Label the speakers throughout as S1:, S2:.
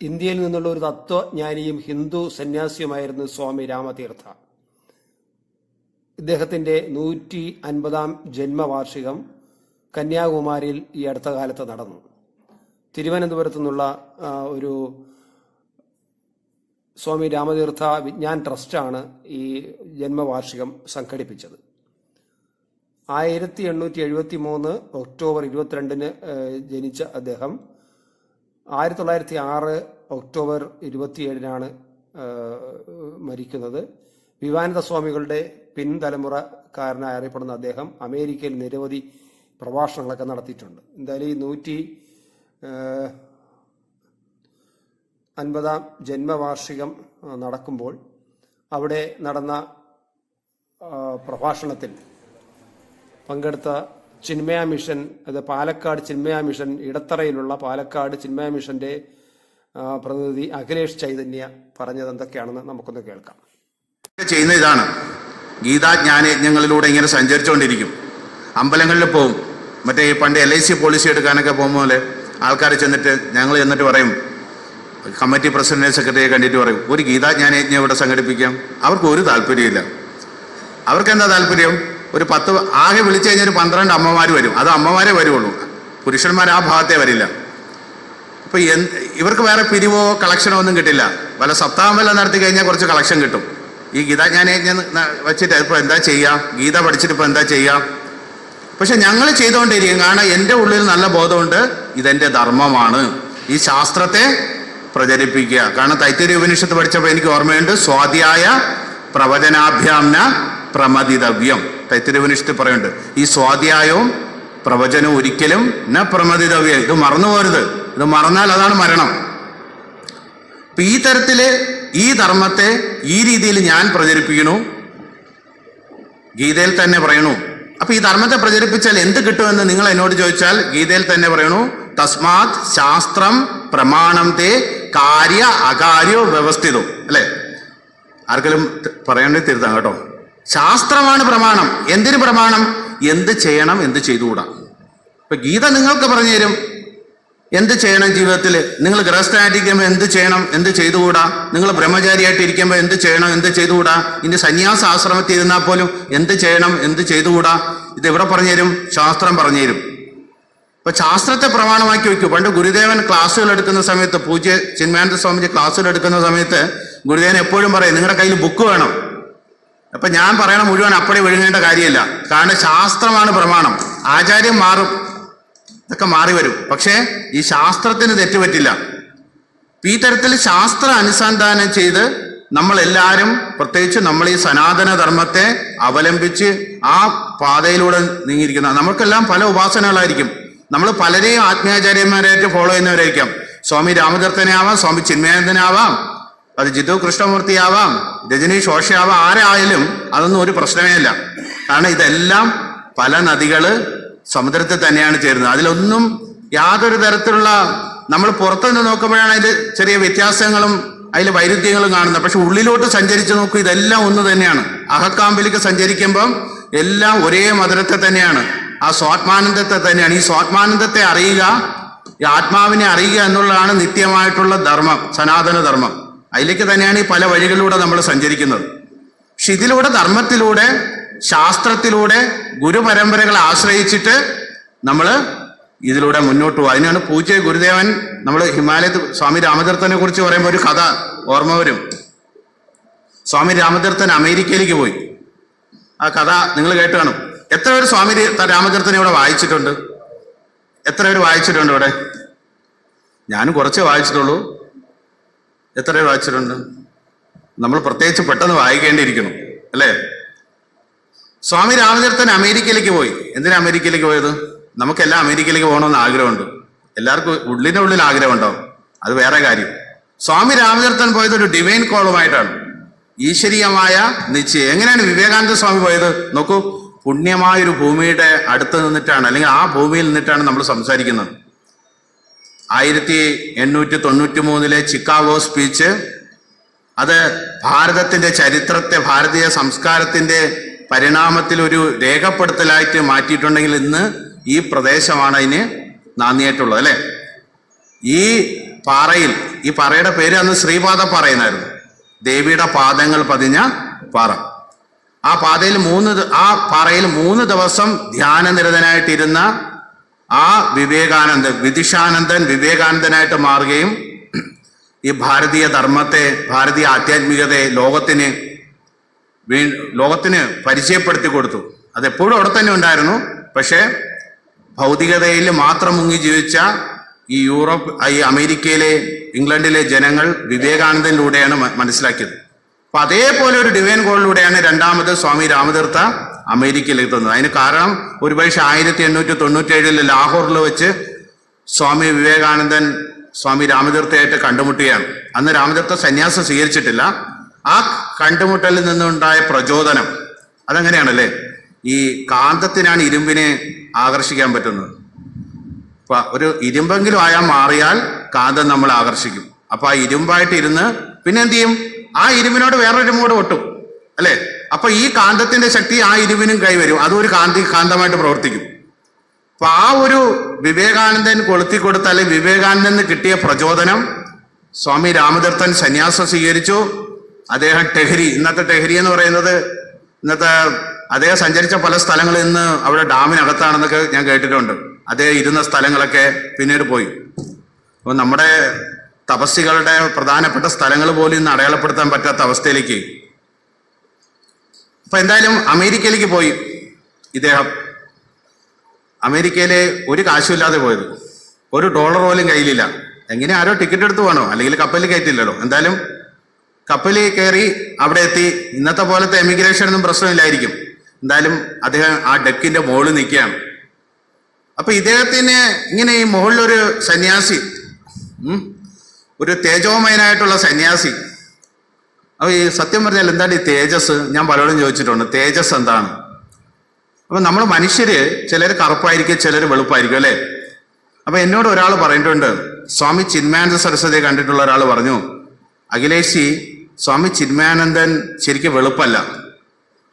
S1: ഇന്ത്യയിൽ നിന്നുള്ള ഒരു തത്വജ്ഞാനിയും ഹിന്ദു സന്യാസിയുമായിരുന്നു സ്വാമി രാമതീർത്ഥ. ഇദ്ദേഹത്തിന്റെ നൂറ്റി അൻപതാം ജന്മവാർഷികം കന്യാകുമാരിയിൽ ഈ അടുത്ത കാലത്ത് നടന്നു. തിരുവനന്തപുരത്തു നിന്നുള്ള ഒരു സ്വാമി രാമതീർത്ഥ വിജ്ഞാൻ ട്രസ്റ്റാണ് ഈ ജന്മവാർഷികം സംഘടിപ്പിച്ചത്. ആയിരത്തി എണ്ണൂറ്റി എഴുപത്തി മൂന്ന് ഒക്ടോബർ ഇരുപത്തിരണ്ടിന് ജനിച്ച അദ്ദേഹം ആയിരത്തി തൊള്ളായിരത്തി ആറ് ഒക്ടോബർ ഇരുപത്തിയേഴിനാണ് മരിക്കുന്നത്. വിവാനന്ദ സ്വാമികളുടെ പിൻതലമുറക്കാരനായി അറിയപ്പെടുന്ന അദ്ദേഹം അമേരിക്കയിൽ നിരവധി പ്രഭാഷണങ്ങളൊക്കെ നടത്തിയിട്ടുണ്ട്. എന്തായാലും ഈ നൂറ്റി അൻപതാം ജന്മവാർഷികം നടക്കുമ്പോൾ അവിടെ നടന്ന പ്രഭാഷണത്തിൽ പങ്കെടുത്ത ചിന്മയ മിഷൻ അത് പാലക്കാട് ചിന്മയ മിഷൻ ഇടത്തറയിലുള്ള പാലക്കാട് ചിന്മയ മിഷന്റെ പ്രതിനിധി അഖിലേഷ് ചൈതന്യ പറഞ്ഞത് എന്തൊക്കെയാണെന്ന് നമുക്കൊന്ന് കേൾക്കാം.
S2: ചെയ്യുന്ന ഇതാണ്. ഗീതാജ്ഞാനയജ്ഞങ്ങളിലൂടെ ഇങ്ങനെ സഞ്ചരിച്ചുകൊണ്ടിരിക്കും. അമ്പലങ്ങളിൽ പോവും. മറ്റേ ഈ പണ്ട് എൽ ഐ സി പോളിസി എടുക്കാനൊക്കെ പോകുമ്പോൾ ആൾക്കാർ ചെന്നിട്ട് ഞങ്ങൾ ചെന്നിട്ട് പറയും. കമ്മിറ്റി പ്രസിഡന്റ് സെക്രട്ടറിയെ കണ്ടിട്ട് പറയും. ഒരു ഗീതാജ്ഞാനയജ്ഞം ഇവിടെ സംഘടിപ്പിക്കാം. അവർക്ക് ഒരു താല്പര്യമില്ല. അവർക്ക് എന്താ താല്പര്യം? ഒരു പത്ത് ആകെ വിളിച്ചു കഴിഞ്ഞാൽ ഒരു പന്ത്രണ്ട് അമ്മമാർ വരും. അത് അമ്മമാരെ വരുള്ളൂ പുരുഷന്മാർ ആ ഭാഗത്തെ വരില്ല. അപ്പോൾ ഇവർക്ക് വേറെ പിരിവോ കളക്ഷനോ ഒന്നും കിട്ടില്ല. വല്ല സപ്താഹം വല്ല നടത്തി കഴിഞ്ഞാൽ കുറച്ച് കളക്ഷൻ കിട്ടും. ഈ ഗീത ഞാൻ വെച്ചിട്ട് ഇപ്പൊ എന്താ ചെയ്യാം? ഗീത പഠിച്ചിട്ട് ഇപ്പൊ എന്താ ചെയ്യാം? പക്ഷെ ഞങ്ങൾ ചെയ്തുകൊണ്ടിരിക്കും കാരണം എന്റെ ഉള്ളിൽ നല്ല ബോധമുണ്ട്. ഇതെന്റെ ധർമ്മമാണ്. ഈ ശാസ്ത്രത്തെ പ്രചരിപ്പിക്കുക. കാരണം തൈത്തരി ഉപനിഷത്ത് പഠിച്ചപ്പോൾ എനിക്ക് ഓർമ്മയുണ്ട്. സ്വാധ്യായ പ്രവചനാഭ്യാംന പ്രമദിതവ്യം. തൈത്തരി പറയുന്നുണ്ട് ഈ സ്വാധ്യായവും പ്രവചനവും ഒരിക്കലും ന പ്രമതിതവ്യ ഇത് മറന്നു പോരുത് ഇത് മറന്നാൽ അതാണ് മരണം. അപ്പൊ ഈ തരത്തിൽ ഈ ധർമ്മത്തെ ഈ രീതിയിൽ ഞാൻ പ്രചരിപ്പിക്കണു ഗീതയിൽ തന്നെ പറയണു അപ്പൊ ഈ ധർമ്മത്തെ പ്രചരിപ്പിച്ചാൽ എന്ത് കിട്ടുമെന്ന് നിങ്ങൾ എന്നോട് ചോദിച്ചാൽ ഗീതയിൽ തന്നെ പറയണു തസ്മാത് ശാസ്ത്രം പ്രമാണം തേ കാര്യ അകാര്യോ വ്യവസ്ഥിതോ. അല്ലേ? ആർക്കെങ്കിലും പറയണ്ടേ തിരുത്താം കേട്ടോ. ശാസ്ത്രമാണ് പ്രമാണം. എന്തിന് പ്രമാണം? എന്ത് ചെയ്യണം എന്ത് ചെയ്തുകൂടാ? ഇപ്പൊ ഗീത നിങ്ങൾക്ക് പറഞ്ഞു തരും. എന്ത് ചെയ്യണം ജീവിതത്തിൽ നിങ്ങൾ ഗൃഹസ്ഥനായിട്ടിരിക്കുമ്പോൾ എന്ത് ചെയ്യണം എന്ത് ചെയ്തുകൂടാ? നിങ്ങൾ ബ്രഹ്മചാരിയായിട്ട് ഇരിക്കുമ്പോൾ എന്ത് ചെയ്യണം എന്ത് ചെയ്തുകൂടാ? ഇനി സന്യാസ ആശ്രമത്തിൽ ഇരുന്നാൽ പോലും എന്ത് ചെയ്യണം എന്ത് ചെയ്തുകൂടാ? ഇത് എവിടെ പറഞ്ഞു തരും? ശാസ്ത്രം പറഞ്ഞു തരും. ഇപ്പൊ ശാസ്ത്രത്തെ പ്രമാണമാക്കി വെക്കൂ പണ്ട് ഗുരുദേവൻ ക്ലാസ്സുകൾ എടുക്കുന്ന സമയത്ത് പൂജ്യ ചിന്മാനന്ദ സ്വാമിജി ക്ലാസ്സുകൾ എടുക്കുന്ന സമയത്ത് ഗുരുദേവൻ എപ്പോഴും പറയും നിങ്ങളുടെ കയ്യിൽ ബുക്ക് വേണം. അപ്പൊ ഞാൻ പറയണ മുഴുവൻ അപ്പടി വിഴുങ്ങേണ്ട കാര്യമില്ല. കാരണം ശാസ്ത്രമാണ് പ്രമാണം. ആചാര്യം മാറും. ഇതൊക്കെ മാറി വരും. പക്ഷേ ഈ ശാസ്ത്രത്തിന് തെറ്റുപറ്റില്ല ഈ തരത്തിൽ ശാസ്ത്ര അനുസന്ധാനം ചെയ്ത് നമ്മൾ എല്ലാവരും പ്രത്യേകിച്ച് നമ്മൾ ഈ സനാതന ധർമ്മത്തെ അവലംബിച്ച് ആ പാതയിലൂടെ നീങ്ങിയിരിക്കുന്ന നമുക്കെല്ലാം പല ഉപാസനകളായിരിക്കും. നമ്മൾ പലരെയും ആത്മീയാചാര്യന്മാരായിട്ട് ഫോളോ ചെയ്യുന്നവരായിരിക്കാം. സ്വാമി രാമതീർത്ഥനെ ആവാം സ്വാമി ചിന്മയാനന്ദനാവാം അത് ജിതു കൃഷ്ണമൂർത്തി ആവാം രജനീഷ് ഓഷയാവാം ആരായാലും അതൊന്നും ഒരു പ്രശ്നമേ അല്ല കാരണം ഇതെല്ലാം പല നദികൾ സമുദ്രത്തിൽ തന്നെയാണ് ചേരുന്നത്. അതിലൊന്നും യാതൊരു തരത്തിലുള്ള നമ്മൾ പുറത്തുനിന്ന് നോക്കുമ്പോഴാണ് അതിൽ ചെറിയ വ്യത്യാസങ്ങളും അതിൽ വൈരുദ്ധ്യങ്ങളും കാണുന്നത്. പക്ഷെ ഉള്ളിലോട്ട് സഞ്ചരിച്ച് നോക്കൂ ഇതെല്ലാം ഒന്ന് തന്നെയാണ്. അഹക്കാമ്പിലേക്ക് സഞ്ചരിക്കുമ്പം എല്ലാം ഒരേ മധുരത്തെ തന്നെയാണ്. ആ സ്വാത്മാനന്ദത്തെ തന്നെയാണ്. ഈ സ്വാത്മാനന്ദത്തെ അറിയുക ഈ ആത്മാവിനെ അറിയുക എന്നുള്ളതാണ് നിത്യമായിട്ടുള്ള ധർമ്മം സനാതന ധർമ്മം അതിലേക്ക് തന്നെയാണ് ഈ പല വഴികളിലൂടെ നമ്മൾ സഞ്ചരിക്കുന്നത്. പക്ഷെ ഇതിലൂടെ ധർമ്മത്തിലൂടെ ശാസ്ത്രത്തിലൂടെ ഗുരുപരമ്പരകളെ ആശ്രയിച്ചിട്ട് നമ്മൾ ഇതിലൂടെ മുന്നോട്ട് പോകും അതിനാണ് പൂജ്യ ഗുരുദേവൻ നമ്മൾ ഹിമാലയത്തിൽ സ്വാമി രാമതീർത്ഥനെ കുറിച്ച് പറയുമ്പോൾ ഒരു കഥ ഓർമ്മ വരും. സ്വാമി രാമതീർത്ഥൻ അമേരിക്കയിലേക്ക് പോയി. ആ കഥ നിങ്ങൾ കേട്ട് കാണും. എത്ര പേര് സ്വാമി രാമതീർത്ഥനെ ഇവിടെ വായിച്ചിട്ടുണ്ട്? എത്ര പേര് വായിച്ചിട്ടുണ്ട് ഇവിടെ? ഞാനും കുറച്ചേ വായിച്ചിട്ടുള്ളൂ. എത്ര വായിച്ചിട്ടുണ്ട്. നമ്മൾ പ്രത്യേകിച്ച് പെട്ടെന്ന് വായിക്കേണ്ടിയിരിക്കുന്നു അല്ലേ? സ്വാമി രാമചരിത്തൻ അമേരിക്കയിലേക്ക് പോയി. എന്തിനാ അമേരിക്കയിലേക്ക് പോയത്? നമുക്കെല്ലാം അമേരിക്കയിലേക്ക് പോകണമെന്ന് ആഗ്രഹമുണ്ട്. എല്ലാവർക്കും ഉള്ളിന്റെ ഉള്ളിൽ ആഗ്രഹം ഉണ്ടാവും അത് വേറെ കാര്യം. സ്വാമി രാമചരിത്തൻ പോയത് ഒരു ഡിവൈൻ കോളുമായിട്ടാണ്. ഈശ്വരീയമായ നിശ്ചയം. എങ്ങനെയാണ് വിവേകാനന്ദ സ്വാമി പോയത്? നോക്കൂ പുണ്യമായ ഒരു ഭൂമിയുടെ അടുത്ത് നിന്നിട്ടാണ് അല്ലെങ്കിൽ ആ ഭൂമിയിൽ നിന്നിട്ടാണ് നമ്മൾ സംസാരിക്കുന്നത്. ആയിരത്തി എണ്ണൂറ്റി തൊണ്ണൂറ്റി മൂന്നിലെ ചിക്കാഗോ സ്പീച്ച് അത് ഭാരതത്തിന്റെ ചരിത്രത്തെ ഭാരതീയ സംസ്കാരത്തിന്റെ പരിണാമത്തിൽ ഒരു രേഖപ്പെടുത്തലായിട്ട് മാറ്റിയിട്ടുണ്ടെങ്കിൽ ഇന്ന് ഈ പ്രദേശമാണ് അതിന് നാന്ദിയായിട്ടുള്ളത് അല്ലേ? ഈ പാറയിൽ ഈ പാറയുടെ പേര് അന്ന് ശ്രീപാദ പാറയെന്നായിരുന്നു. ദേവിയുടെ പാദങ്ങൾ പതിഞ്ഞ പാറ. ആ പാതയിൽ മൂന്ന് ആ പാറയിൽ മൂന്ന് ദിവസം ധ്യാനനിരതനായിട്ടിരുന്ന ആ വിവേകാനന്ദൻ വിദിഷാനന്ദൻ വിവേകാനന്ദനായിട്ട് മാറുകയും ഈ ഭാരതീയ ധർമ്മത്തെ ഭാരതീയ ആധ്യാത്മികതയെ ലോകത്തിന് വീ ലോകത്തിന് പരിചയപ്പെടുത്തി കൊടുത്തു. അതെപ്പോഴും അവിടെ തന്നെ ഉണ്ടായിരുന്നു. പക്ഷേ ഭൗതികതയിൽ മാത്രം മുങ്ങി ജീവിച്ച ഈ യൂറോപ്പ് ഈ അമേരിക്കയിലെ ഇംഗ്ലണ്ടിലെ ജനങ്ങൾ വിവേകാനന്ദനിലൂടെയാണ് മനസ്സിലാക്കിയത്. അപ്പൊ അതേപോലെ ഒരു ഡിവൈൻ കോളിലൂടെയാണ് രണ്ടാമത് സ്വാമി രാമതീർത്ഥ അമേരിക്കയിൽ എത്തുന്നത് അതിന് കാരണം ഒരുപക്ഷെ ആയിരത്തി എണ്ണൂറ്റി തൊണ്ണൂറ്റി ഏഴിൽ ലാഹോറിൽ വെച്ച് സ്വാമി വിവേകാനന്ദൻ സ്വാമി രാമതീർത്ഥയായിട്ട് കണ്ടുമുട്ടുകയാണ്. അന്ന് രാമതീർത്ഥ സന്യാസം സ്വീകരിച്ചിട്ടില്ല. ആ കണ്ടുമുട്ടലിൽ നിന്നുണ്ടായ പ്രചോദനം അതങ്ങനെയാണല്ലേ? ഈ കാന്തത്തിനാണ് ഇരുമ്പിനെ ആകർഷിക്കാൻ പറ്റുന്നത്. അപ്പൊ ഒരു ഇരുമ്പെങ്കിലും ആയാൽ മാറിയാൽ കാന്തം നമ്മൾ ആകർഷിക്കും. അപ്പൊ ആ ഇരുമ്പായിട്ട് ഇരുന്ന് പിന്നെ എന്ത് ചെയ്യും? ആ ഇരുമ്പിനോട് വേറൊരു കൂടെ ഒട്ടും അല്ലെ? അപ്പൊ ഈ കാന്തത്തിന്റെ ശക്തി ആ ഇരുവിനും കൈവരും. അതൊരു കാന്തി കാന്തമായിട്ട് പ്രവർത്തിക്കും. അപ്പൊ ആ ഒരു വിവേകാനന്ദൻ കൊളുത്തി കൊടുത്ത അല്ലെങ്കിൽ വിവേകാനന്ദന് കിട്ടിയ പ്രചോദനം സ്വാമി രാമതീർത്ഥൻ സന്യാസം സ്വീകരിച്ചു. അദ്ദേഹം ടെഹരി ഇന്നത്തെ ടെഹരി എന്ന് പറയുന്നത് ഇന്നത്തെ അദ്ദേഹം സഞ്ചരിച്ച പല സ്ഥലങ്ങളിൽ ഇന്ന് അവിടെ ഡാമിനകത്താണെന്നൊക്കെ ഞാൻ കേട്ടിട്ടുണ്ട്. അദ്ദേഹം ഇരുന്ന സ്ഥലങ്ങളൊക്കെ പിന്നീട് പോയി. അപ്പൊ നമ്മുടെ തപസ്സികളുടെ പ്രധാനപ്പെട്ട സ്ഥലങ്ങൾ പോലും ഇന്ന് അടയാളപ്പെടുത്താൻ പറ്റാത്ത അവസ്ഥയിലേക്ക് അപ്പൊ എന്തായാലും അമേരിക്കയിലേക്ക് പോയി ഇദ്ദേഹം. അമേരിക്കയിലെ ഒരു കാശുമില്ലാതെ പോയത്. ഒരു ഡോളർ പോലും കയ്യിലില്ല. എങ്ങനെ ആരോ ടിക്കറ്റ് എടുത്ത് വേണോ അല്ലെങ്കിൽ കപ്പലിൽ കയറ്റില്ലല്ലോ എന്തായാലും കപ്പലിൽ കയറി അവിടെ എത്തി. ഇന്നത്തെ പോലത്തെ എമിഗ്രേഷൻ ഒന്നും പ്രശ്നമില്ലായിരിക്കും. എന്തായാലും അദ്ദേഹം ആ ഡെക്കിന്റെ മുകളിൽ നിൽക്കുകയാണ്. അപ്പൊ ഇദ്ദേഹത്തിന് ഇങ്ങനെ ഈ മുകളിലൊരു സന്യാസി ഒരു തേജോമയനായിട്ടുള്ള സന്യാസി അപ്പൊ ഈ സത്യം പറഞ്ഞാൽ എന്താണ് ഈ തേജസ്? ഞാൻ പലരോടും ചോദിച്ചിട്ടുണ്ട് തേജസ് എന്താണ്? അപ്പൊ നമ്മൾ മനുഷ്യര് ചിലർ കറുപ്പായിരിക്കും ചിലർ വെളുപ്പായിരിക്കും അല്ലേ? അപ്പൊ എന്നോട് ഒരാൾ പറഞ്ഞിട്ടുണ്ട് സ്വാമി ചിന്മാനന്ദ സരസ്വതിയെ കണ്ടിട്ടുള്ള ഒരാൾ പറഞ്ഞു അഖിലേഷി സ്വാമി ചിന്മാനന്ദൻ ശരിക്കും വെളുപ്പല്ല.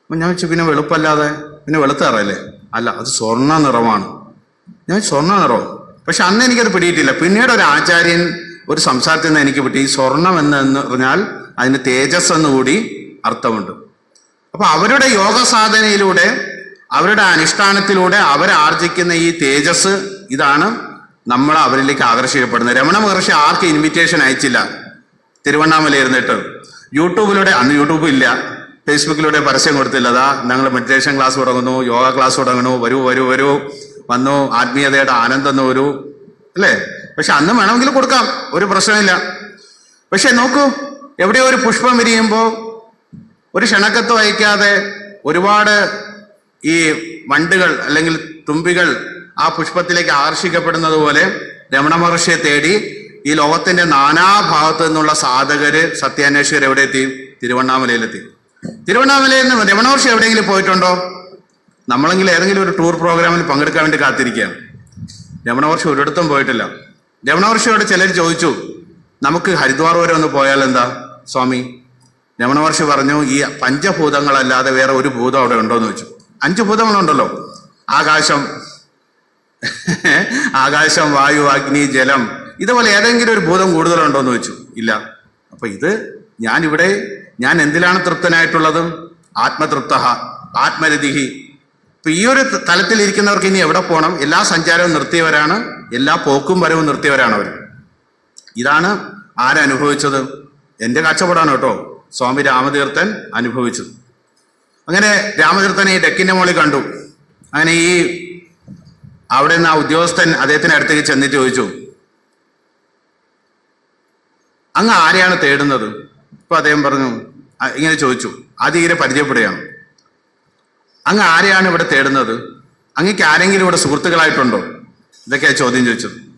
S2: അപ്പൊ ഞാൻ വെച്ചു പിന്നെ വെളുപ്പല്ലാതെ? പിന്നെ വെളുത്താറല്ലേ അല്ല അത് സ്വർണ നിറമാണ്. ഞാൻ സ്വർണ നിറം? പക്ഷെ അന്ന് എനിക്കത് പിടിയിട്ടില്ല. പിന്നീട് ഒരു ആചാര്യൻ ഒരു സംസാരത്തിൽ നിന്ന് എനിക്ക് പിടി സ്വർണം എന്ന് പറഞ്ഞാൽ അതിന് തേജസ് എന്നുകൂടി അർത്ഥമുണ്ട്. അപ്പൊ അവരുടെ യോഗ സാധനയിലൂടെ അവരുടെ അനുഷ്ഠാനത്തിലൂടെ അവരാർജിക്കുന്ന ഈ തേജസ് ഇതാണ് നമ്മൾ അവരിലേക്ക് ആകർഷിക്കപ്പെടുന്നത്. രമണ മഹർഷി ആർക്ക് ഇൻവിറ്റേഷൻ അയച്ചില്ല. തിരുവണ്ണാമല ഇരുന്നിട്ട്. യൂട്യൂബിലൂടെ അന്ന് യൂട്യൂബ് ഇല്ല. ഫേസ്ബുക്കിലൂടെ പരസ്യം കൊടുത്തില്ല. അതാ ഞങ്ങൾ മെഡിറ്റേഷൻ ക്ലാസ് തുടങ്ങുന്നു യോഗ ക്ലാസ് തുടങ്ങുന്നു വരൂ വരൂ വരൂ വന്നു ആത്മീയതയുടെ ആനന്ദം വരൂ അല്ലേ? പക്ഷെ അന്ന് വേണമെങ്കിൽ കൊടുക്കാം ഒരു പ്രശ്നമില്ല. പക്ഷെ നോക്കൂ എവിടെയോ ഒരു പുഷ്പം വിരിയുമ്പോൾ ഒരു ക്ഷണക്കത്ത് വഹിക്കാതെ ഒരുപാട് ഈ വണ്ടുകൾ അല്ലെങ്കിൽ തുമ്പികൾ ആ പുഷ്പത്തിലേക്ക് ആകർഷിക്കപ്പെടുന്നത് പോലെ രമണ മഹർഷിയെ തേടി ഈ ലോകത്തിന്റെ നാനാഭാഗത്തു നിന്നുള്ള സാധകര് സത്യാന്വേഷകർ എവിടെ എത്തി? തിരുവണ്ണാമലയിലെത്തി. തിരുവണ്ണാമലയിൽ നിന്ന് രമണ മഹർഷി എവിടെയെങ്കിലും പോയിട്ടുണ്ടോ? നമ്മളെങ്കിലും ഏതെങ്കിലും ഒരു ടൂർ പ്രോഗ്രാമിൽ പങ്കെടുക്കാൻ വേണ്ടി കാത്തിരിക്കുകയാണ്. രമണ മഹർഷി ഒരിടത്തും പോയിട്ടില്ല. രമണ മഹർഷിയോട് ചിലർ ചോദിച്ചു നമുക്ക് ഹരിദ്വാർ വരെ ഒന്ന് പോയാൽ എന്താ? സ്വാമി രമണ മഹർഷി പറഞ്ഞു ഈ പഞ്ചഭൂതങ്ങളല്ലാതെ വേറെ ഒരു ഭൂതം അവിടെ ഉണ്ടോ എന്ന് ചോദിച്ചു. അഞ്ച് ഭൂതങ്ങളുണ്ടല്ലോ. ആകാശം ആകാശം വായു അഗ്നി ജലം ഇതുപോലെ ഏതെങ്കിലും ഒരു ഭൂതം കൂടുതലുണ്ടോ എന്ന് ചോദിച്ചു. ഇല്ല. അപ്പൊ ഇത് ഞാൻ ഇവിടെ ഞാൻ എന്തിലാണ് തൃപ്തനായിട്ടുള്ളത്? ആത്മതൃപ്ത ആത്മരതിഹി ഇപ്പൊ ഈ ഒരു തലത്തിൽ ഇരിക്കുന്നവർക്ക് ഇനി എവിടെ പോകണം എല്ലാ സഞ്ചാരവും നിർത്തിയവരാണ് എല്ലാ പോക്കും വരവും നിർത്തിയവരാണ് അവർ ഇതാണ് ആരനുഭവിച്ചത്. എന്റെ കാഴ്ചപ്പാടാണ് കേട്ടോ. സ്വാമി രാമതീർത്ഥൻ അനുഭവിച്ചത്. അങ്ങനെ രാമതീർത്ഥൻ ഈ ഡെക്കിന്റെ മുകളിൽ കണ്ടു. അങ്ങനെ ഈ അവിടെ നിന്ന് ആ ഉദ്യോഗസ്ഥൻ അദ്ദേഹത്തിന്റെ അടുത്തേക്ക് ചെന്നിട്ട് ചോദിച്ചു അങ്ങ് ആരെയാണ് തേടുന്നത്? ഇപ്പൊ അദ്ദേഹം പറഞ്ഞു ഇങ്ങനെ ചോദിച്ചു. ആദ്യം പരിചയപ്പെടുകയാണ്. അങ്ങ് ആരെയാണ് ഇവിടെ തേടുന്നത്? അങ്ങക്ക് ആരെങ്കിലും ഇവിടെ സുഹൃത്തുക്കളായിട്ടുണ്ടോ? ഇതൊക്കെയാണ് ചോദ്യം ചോദിച്ചത്.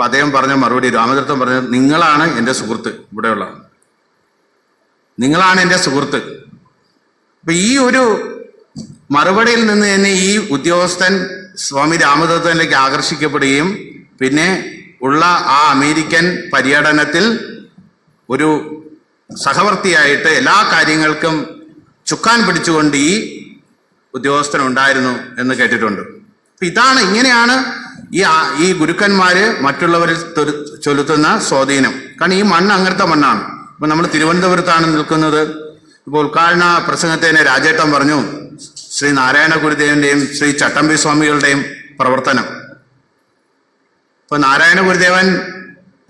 S2: അപ്പൊ അദ്ദേഹം പറഞ്ഞ മറുപടി രാമചരിത്രം പറഞ്ഞത് നിങ്ങളാണ് എന്റെ സുഹൃത്ത്. ഇവിടെയുള്ള നിങ്ങളാണ് എന്റെ സുഹൃത്ത്. അപ്പൊ ഈ ഒരു മറുപടിയിൽ നിന്ന് തന്നെ ഈ ഉദ്യോഗസ്ഥൻ സ്വാമി രാമതത്വനിലേക്ക് ആകർഷിക്കപ്പെടുകയും പിന്നെ ഉള്ള ആ അമേരിക്കൻ പര്യടനത്തിൽ ഒരു സഹവർത്തിയായിട്ട് എല്ലാ കാര്യങ്ങൾക്കും ചുക്കാൻ പിടിച്ചുകൊണ്ട് ഈ ഉദ്യോഗസ്ഥൻ ഉണ്ടായിരുന്നു എന്ന് കേട്ടിട്ടുണ്ട്. ഇതാണ് ഇങ്ങനെയാണ് ഈ ഈ ഗുരുക്കന്മാര് മറ്റുള്ളവരിൽ ചൊലുത്തുന്ന സ്വാധീനം. കാരണം ഈ മണ്ണ് അങ്ങനത്തെ മണ്ണാണ്. ഇപ്പൊ നമ്മൾ തിരുവനന്തപുരത്താണ് നിൽക്കുന്നത്. ഇപ്പോൾ ഉദ്ഘാടന പ്രസംഗത്തിന് രാജേട്ടൻ പറഞ്ഞു ശ്രീ നാരായണ ഗുരുദേവന്റെയും ശ്രീ ചട്ടമ്പി സ്വാമികളുടെയും പ്രവർത്തനം. ഇപ്പൊ നാരായണ ഗുരുദേവൻ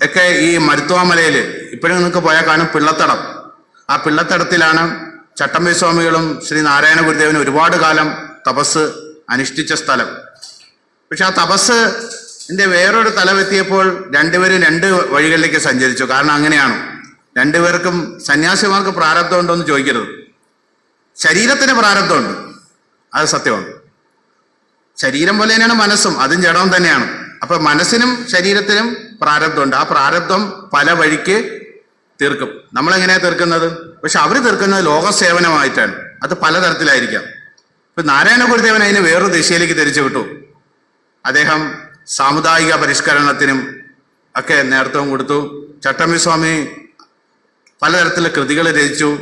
S2: ഒക്കെ ഈ മരുത്തുവാമലയിൽ ഇപ്പോഴും നിങ്ങൾക്ക് പോയാൽ കാണും പിള്ളത്തടം. ആ പിള്ളത്തടത്തിലാണ് ചട്ടമ്പി സ്വാമികളും ശ്രീ നാരായണ ഗുരുദേവനും ഒരുപാട് കാലം തപസ് അനുഷ്ഠിച്ച സ്ഥലം. പക്ഷെ ആ തപസ് എന്റെ വേറൊരു തലമെത്തിയപ്പോൾ രണ്ടുപേരും രണ്ട് വഴികളിലേക്ക് സഞ്ചരിച്ചു. കാരണം അങ്ങനെയാണ്. രണ്ടുപേർക്കും സന്യാസിമാർക്ക് പ്രാരബ്ധമുണ്ടോ എന്ന് ചോദിക്കരുത്. ശരീരത്തിന് പ്രാരബ്ധമുണ്ട്. അത് സത്യമാണ്. ശരീരം പോലെ തന്നെയാണ് മനസ്സും. അതും ജഡവും തന്നെയാണ്. അപ്പൊ മനസ്സിനും ശരീരത്തിനും പ്രാരബ്ധമുണ്ട്. ആ പ്രാരബ്ധം പല വഴിക്ക് തീർക്കും. നമ്മൾ എങ്ങനെയാണ് തീർക്കുന്നത്? പക്ഷെ അവർ തീർക്കുന്നത് ലോകസേവനമായിട്ടാണ്. അത് പലതരത്തിലായിരിക്കാം. ഇപ്പൊ നാരായണ ഗുരുദേവൻ അതിന് വേറൊരു ദിശയിലേക്ക് തിരിച്ചു വിട്ടു. അദ്ദേഹം സാമുദായിക പരിഷ്കരണത്തിനും ഒക്കെ നേതൃത്വം കൊടുത്തു. ചട്ടമ്പി സ്വാമി കൃതികൾ രചിച്ചു.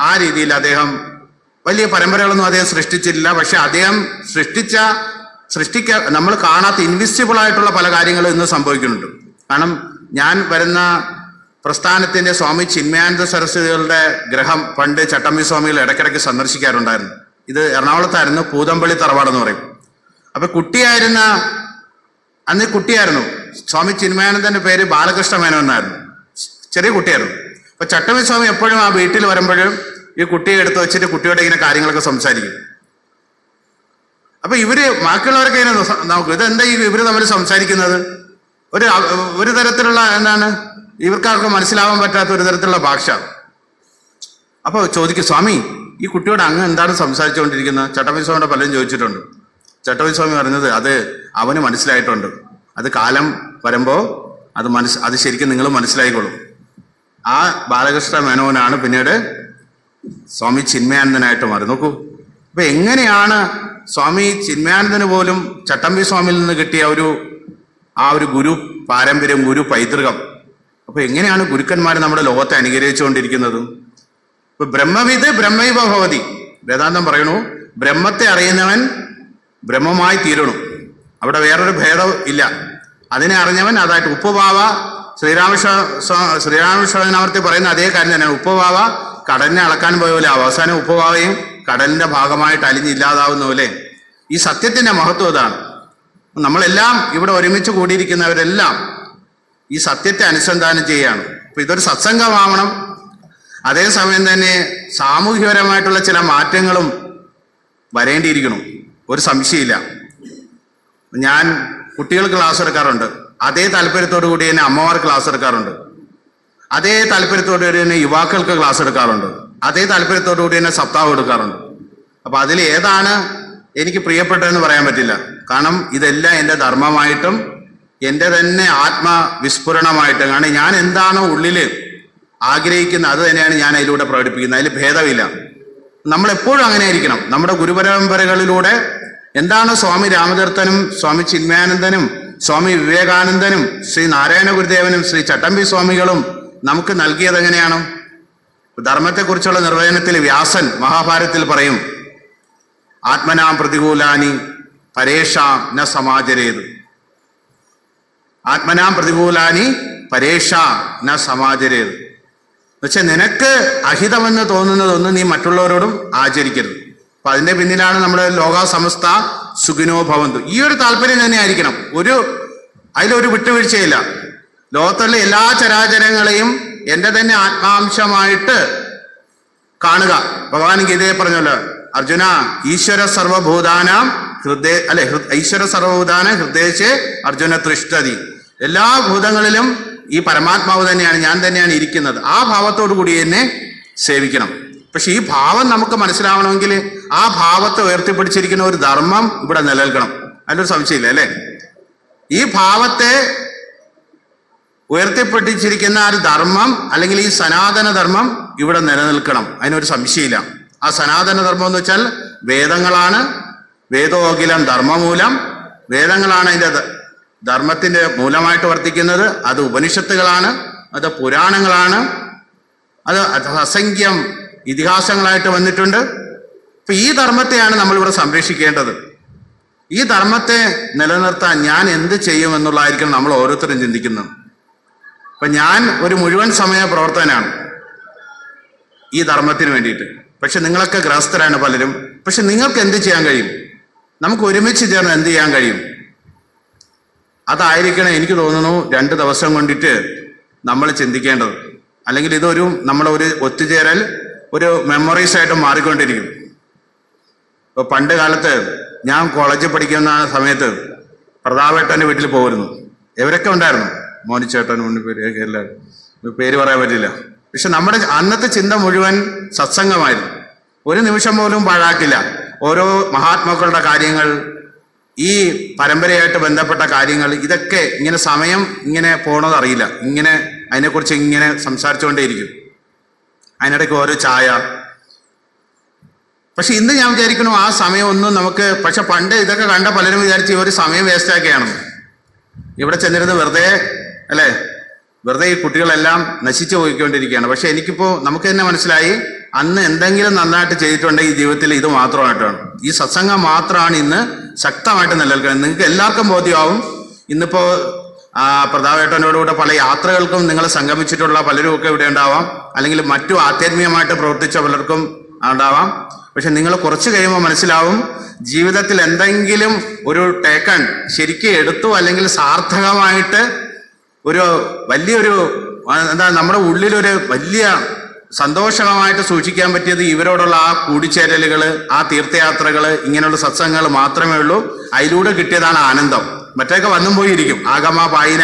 S2: ആ രീതിയിൽ അദ്ദേഹം വലിയ പരമ്പരകളൊന്നും അദ്ദേഹം സൃഷ്ടിച്ചില്ല പക്ഷെ അദ്ദേഹം സൃഷ്ടിച്ച സൃഷ്ടിക്ക നമ്മൾ കാണാത്ത ഇൻവിസിബിൾ ആയിട്ടുള്ള പല കാര്യങ്ങളും ഇന്ന് സംഭവിക്കുന്നുണ്ട്. കാരണം ഞാൻ വരുന്ന പ്രസ്ഥാനത്തിന്റെ സ്വാമി ചിന്മയാനന്ദ സരസ്വതികളുടെ ഗ്രഹം പണ്ട് ചട്ടമ്പി സ്വാമികൾ ഇടയ്ക്കിടയ്ക്ക് സന്ദർശിക്കാറുണ്ടായിരുന്നു. ഇത് എറണാകുളത്തായിരുന്നു പൂതമ്പള്ളി തറവാടെന്ന് പറയും. അപ്പൊ കുട്ടിയായിരുന്ന അന്ന് കുട്ടിയായിരുന്നു. സ്വാമി ചിന്മയാനന്ദന്റെ പേര് ബാലകൃഷ്ണ മേനോ എന്നായിരുന്നു ചെറിയ കുട്ടിയായിരുന്നു. അപ്പൊ ചട്ടമ്പി സ്വാമി എപ്പോഴും ആ വീട്ടിൽ വരുമ്പോഴും ഈ കുട്ടിയെ എടുത്ത് വെച്ചിട്ട് കുട്ടിയോട് ഇങ്ങനെ കാര്യങ്ങളൊക്കെ സംസാരിക്കും. അപ്പൊ ഇവർ ബാക്കിയുള്ളവരൊക്കെ ഇങ്ങനെ നോക്കും ഇതെന്താ ഈ ഇവർ തമ്മിൽ സംസാരിക്കുന്നത്? ഒരു ഒരു തരത്തിലുള്ള എന്താണ്? ഇവർക്കാർക്ക് മനസ്സിലാവാൻ പറ്റാത്ത ഒരു തരത്തിലുള്ള ഭാഷ. അപ്പൊ ചോദിക്കും സ്വാമി ഈ കുട്ടിയോട് അങ്ങ് എന്താണ് സംസാരിച്ചുകൊണ്ടിരിക്കുന്നത്? ചട്ടമ്പി സ്വാമിയുടെ പലരും ചോദിച്ചിട്ടുണ്ട്. ചട്ടമ്പി സ്വാമി പറഞ്ഞത് അത് അവന് മനസ്സിലായിട്ടുണ്ട്. അത് കാലം വരുമ്പോ അത് മനസ് അത് ശരിക്കും നിങ്ങൾ മനസ്സിലായിക്കോളും. ആ ബാലകൃഷ്ണ മേനോനാണ് പിന്നീട് സ്വാമി ചിന്മയാനന്ദനായിട്ട് മാറി. നോക്കൂ. അപ്പൊ എങ്ങനെയാണ് സ്വാമി ചിന്മയാനന്ദന് പോലും ചട്ടമ്പി സ്വാമിയിൽ നിന്ന് കിട്ടിയ ഒരു ആ ഒരു ഗുരു പാരമ്പര്യം ഗുരു പൈതൃകം. അപ്പൊ എങ്ങനെയാണ് ഗുരുക്കന്മാർ നമ്മുടെ ലോകത്തെ അനുഗ്രഹിച്ചുകൊണ്ടിരിക്കുന്നത്? ഇപ്പൊ ബ്രഹ്മവിത് ബ്രഹ്മൈവ ഭവതി. വേദാന്തം പറയണു. ബ്രഹ്മത്തെ അറിയുന്നവൻ ബ്രഹ്മമായി തീരണം. അവിടെ വേറൊരു ഭേദം ഇല്ല. അതിനെ അറിഞ്ഞവൻ അതായിട്ട് ഉപ്പുപാവ ശ്രീരാമകൃഷ്ണ ശ്രീരാമകൃഷ്ണനാവർത്തി പറയുന്ന അതേ കാര്യം തന്നെ. ഉപ്പുപാവ കടലിനെ അളക്കാൻ പോയ പോലെ അവസാനം ഉപ്പുപാവയും കടലിന്റെ ഭാഗമായിട്ട് അലിഞ്ഞില്ലാതാവുന്ന പോലെ. ഈ സത്യത്തിന്റെ മഹത്വം ഇതാണ് നമ്മളെല്ലാം ഇവിടെ ഒരുമിച്ച് കൂടിയിരിക്കുന്നവരെല്ലാം ഈ സത്യത്തെ അനുസന്ധാനം ചെയ്യുകയാണ് അപ്പൊ ഇതൊരു സത്സംഗമാവണം. അതേസമയം തന്നെ സാമൂഹ്യപരമായിട്ടുള്ള ചില മാറ്റങ്ങളും വരേണ്ടിയിരിക്കണം ഒരു സംശയമില്ല. ഞാൻ കുട്ടികൾ ക്ലാസ് എടുക്കാറുണ്ട്. അതേ താല്പര്യത്തോടു കൂടി തന്നെ അമ്മമാർ ക്ലാസ് എടുക്കാറുണ്ട്. അതേ താല്പര്യത്തോടു കൂടി തന്നെ യുവാക്കൾക്ക് ക്ലാസ് എടുക്കാറുണ്ട്. അതേ താല്പര്യത്തോടു കൂടി തന്നെ സപ്താഹം എടുക്കാറുണ്ട്. അപ്പൊ അതിൽ ഏതാണ് എനിക്ക് പ്രിയപ്പെട്ടതെന്ന് പറയാൻ പറ്റില്ല. കാരണം ഇതെല്ലാം എന്റെ ധർമ്മമായിട്ടും എന്റെ തന്നെ ആത്മവിസ്ഫുരണമായിട്ടും കാരണം ഞാൻ എന്താണോ ഉള്ളിൽ ആഗ്രഹിക്കുന്നത് അത് തന്നെയാണ് ഞാൻ അതിലൂടെ പ്രകടിപ്പിക്കുന്നത്. അതിൽ ഭേദമില്ല. നമ്മൾ എപ്പോഴും അങ്ങനെ ആയിരിക്കണം നമ്മുടെ ഗുരുപരമ്പരകളിലൂടെ എന്താണ് സ്വാമി രാമതീർത്ഥനും സ്വാമി ചിന്മയാനന്ദനും സ്വാമി വിവേകാനന്ദനും ശ്രീ നാരായണ ഗുരുദേവനും ശ്രീ ചട്ടമ്പി സ്വാമികളും നമുക്ക് നൽകിയത് എങ്ങനെയാണ്? ധർമ്മത്തെക്കുറിച്ചുള്ള നിർവചനത്തിൽ വ്യാസൻ മഹാഭാരതത്തിൽ പറയും ആത്മനാം പ്രതികൂലാനി പരേഷാം ന സമാചരേത് ആത്മനാം പ്രതികൂലാനി പരേഷാം ന സമാചരേത് എന്നുവെച്ചാൽ നിനക്ക് അഹിതമെന്ന് തോന്നുന്നതൊന്നും നീ മറ്റുള്ളവരോടും ആചരിക്കരുത്. അപ്പൊ അതിന്റെ പിന്നിലാണ് നമ്മുടെ ലോക സമസ്ത സുഖിനോ ഭവന്തു. ഈ ഒരു താല്പര്യം തന്നെ ആയിരിക്കണം. ഒരു അതിലൊരു വിട്ടുവീഴ്ചയില്ല. ലോകത്തുള്ള എല്ലാ ചരാചരങ്ങളെയും എന്റെ തന്നെ ആത്മാംശമായിട്ട് കാണുക. ഭഗവാൻ ഗീതയെ പറഞ്ഞല്ലോ അർജുന ഈശ്വര സർവഭൂതാനാം ഹൃദയ അല്ലെ ഈശ്വര സർവഭൂതാന ഹൃദയശേ അർജുന തൃഷ്ടതി എല്ലാ ഭൂതങ്ങളിലും ഈ പരമാത്മാവ് തന്നെയാണ് ഞാൻ തന്നെയാണ് ഇരിക്കുന്നത്. ആ ഭാവത്തോടു കൂടി എന്നെ സേവിക്കണം. പക്ഷെ ഈ ഭാവം നമുക്ക് മനസ്സിലാവണമെങ്കിൽ ആ ഭാവത്തെ ഉയർത്തിപ്പിടിച്ചിരിക്കുന്ന ഒരു ധർമ്മം ഇവിടെ നിലനിൽക്കണം. അതിലൊരു സംശയമില്ല അല്ലേ? ഈ ഭാവത്തെ ഉയർത്തിപ്പിടിച്ചിരിക്കുന്ന ആ ഒരു ധർമ്മം അല്ലെങ്കിൽ ഈ സനാതന ധർമ്മം ഇവിടെ നിലനിൽക്കണം. അതിനൊരു സംശയമില്ല. ആ സനാതന ധർമ്മം എന്ന് വെച്ചാൽ വേദങ്ങളാണ് വേദോകിലം ധർമ്മമൂലം വേദങ്ങളാണ് അതിന്റെ ധ- ധർമ്മത്തിന്റെ മൂലമായിട്ട് വർത്തിക്കുന്നത് അത് ഉപനിഷത്തുകളാണ് അത് പുരാണങ്ങളാണ് അത് അസംഖ്യം ഇതിഹാസങ്ങളായിട്ട് വന്നിട്ടുണ്ട്. അപ്പൊ ഈ ധർമ്മത്തെയാണ് നമ്മളിവിടെ സംരക്ഷിക്കേണ്ടത്. ഈ ധർമ്മത്തെ നിലനിർത്താൻ ഞാൻ എന്ത് ചെയ്യുമെന്നുള്ളതായിരിക്കണം നമ്മൾ ഓരോരുത്തരും ചിന്തിക്കുന്നത്. അപ്പം ഞാൻ ഒരു മുഴുവൻ സമയ പ്രവർത്തനാണ് ഈ ധർമ്മത്തിന് വേണ്ടിയിട്ട്. പക്ഷെ നിങ്ങളൊക്കെ ഗ്രഹസ്ഥരാണ് പലരും. പക്ഷെ നിങ്ങൾക്ക് എന്ത് ചെയ്യാൻ കഴിയും? നമുക്ക് ഒരുമിച്ച് ചേർന്ന് എന്ത് ചെയ്യാൻ കഴിയും? അതായിരിക്കണം എനിക്ക് തോന്നുന്നു രണ്ട് ദിവസം കൊണ്ടിട്ട് നമ്മൾ ചിന്തിക്കേണ്ടത്. അല്ലെങ്കിൽ ഇതൊരു നമ്മളെ ഒരു ഒത്തുചേരൽ ഒരു മെമ്മറീസ് ആയിട്ട് മാറിക്കൊണ്ടിരിക്കും. ഇപ്പൊ പണ്ട് കാലത്ത് ഞാൻ കോളേജിൽ പഠിക്കുന്ന സമയത്ത് പ്രതാപേട്ടന്റെ വീട്ടിൽ പോയിരുന്നു. ഇവരൊക്കെ ഉണ്ടായിരുന്നു? മോനിച്ചേട്ടൻ ഉണ്ണി പേര് എല്ലാവരും. പേര് പറയാൻ പറ്റില്ല. പക്ഷെ നമ്മുടെ അന്നത്തെ ചിന്ത മുഴുവൻ സത്സംഗമായിരുന്നു. ഒരു നിമിഷം പോലും പാഴാക്കില്ല. ഓരോ മഹാത്മാക്കളുടെ കാര്യങ്ങൾ ഈ പരമ്പരയായിട്ട് ബന്ധപ്പെട്ട കാര്യങ്ങൾ ഇതൊക്കെ ഇങ്ങനെ സമയം ഇങ്ങനെ പോണത് അറിയില്ല. ഇങ്ങനെ അതിനെക്കുറിച്ച് ഇങ്ങനെ സംസാരിച്ചുകൊണ്ടേയിരിക്കും. അതിനിടയ്ക്ക് ഓരോ ചായ. പക്ഷെ ഇന്ന് ഞാൻ വിചാരിക്കുന്നു ആ സമയം ഒന്നും നമുക്ക് പക്ഷെ പണ്ട് ഇതൊക്കെ കണ്ട പലരും വിചാരിച്ച് ഇവർ സമയം വേസ്റ്റ് ആക്കിയാണ് ഇവിടെ ചെന്നിരുന്ന് വെറുതെ അല്ലേ? വെറുതെ ഈ കുട്ടികളെല്ലാം നശിച്ചു പോയിക്കൊണ്ടിരിക്കുകയാണ്. പക്ഷെ എനിക്കിപ്പോൾ നമുക്ക് തന്നെ മനസ്സിലായി അന്ന് എന്തെങ്കിലും നന്നായിട്ട് ചെയ്തിട്ടുണ്ടെങ്കിൽ ഈ ജീവിതത്തിൽ ഇത് മാത്രമായിട്ടാണ്. ഈ സത്സംഗം മാത്രമാണ് ഇന്ന് ശക്തമായിട്ട് നിലനിൽക്കണം. നിങ്ങൾക്ക് എല്ലാവർക്കും ബോധ്യമാവും. ഇന്നിപ്പോൾ ആ പ്രതാപേട്ടനോടുകൂടെ പല യാത്രകൾക്കും നിങ്ങൾ സംഗമിച്ചിട്ടുള്ള പലരും ഒക്കെ ഇവിടെ ഉണ്ടാവാം. അല്ലെങ്കിൽ മറ്റു ആധ്യാത്മികമായിട്ട് പ്രവർത്തിച്ച പലർക്കും ഉണ്ടാവാം. പക്ഷെ നിങ്ങൾ കുറച്ച് കഴിയുമ്പോൾ മനസ്സിലാവും ജീവിതത്തിൽ എന്തെങ്കിലും ഒരു ടേക്കൺ ശരിക്കും എടുത്തു അല്ലെങ്കിൽ സാർത്ഥകമായിട്ട് ഒരു വലിയൊരു എന്താ നമ്മുടെ ഉള്ളിലൊരു വലിയ സന്തോഷമായിട്ട് സൂക്ഷിക്കാൻ പറ്റിയത് ഇവരോടുള്ള ആ കൂടിച്ചേരലുകൾ ആ തീർത്ഥയാത്രകൾ ഇങ്ങനെയുള്ള സത്സംഗങ്ങൾ മാത്രമേ ഉള്ളൂ. അതിലൂടെ കിട്ടിയതാണ് ആനന്ദം. മറ്റൊക്കെ വന്നും പോയിരിക്കും. ആഗമ പായിന